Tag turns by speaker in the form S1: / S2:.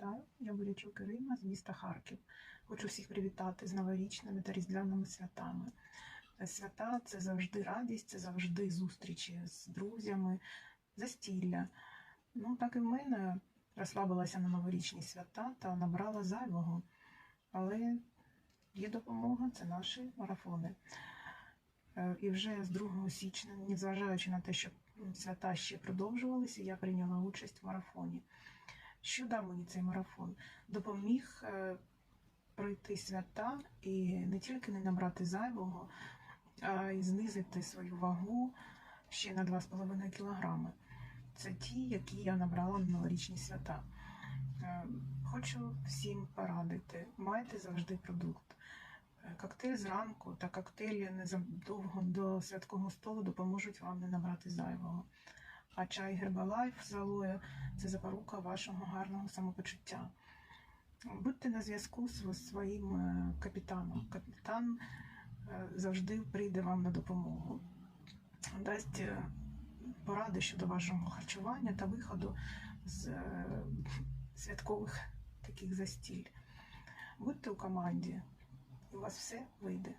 S1: Вітаю, я Бурячук Ірина з міста Харків. Хочу всіх привітати з новорічними та різдвяними святами. Свята це завжди радість, це завжди зустрічі з друзями, застілля. Ну, так і в мене розслабилася на новорічні свята та набрала зайвого. Але є допомога, це наші марафони. Е, І вже з 2 січня, незважаючи на те, що свята ще продовжувалися, я прийняла участь в марафоні. Що дав мені цей марафон? Допоміг е, пройти свята і не тільки не набрати зайвого, а й знизити свою вагу ще на 2,5 кілограми. Це ті, які я набрала на новорічні свята. Е, Хочу всім порадити, майте завжди продукт. Е, Коктейль зранку та коктейлі незадовго до святкового столу допоможуть вам не набрати зайвого. А чай Гербалайф з алоє – це запорука вашого гарного самопочуття. Будьте на зв'язку з своїм е, капітаном. Капітан е, завжди прийде вам на допомогу. Дасть е, поради щодо вашого харчування та виходу з святкових таких застіль. Будьте у команді, і у вас все вийде.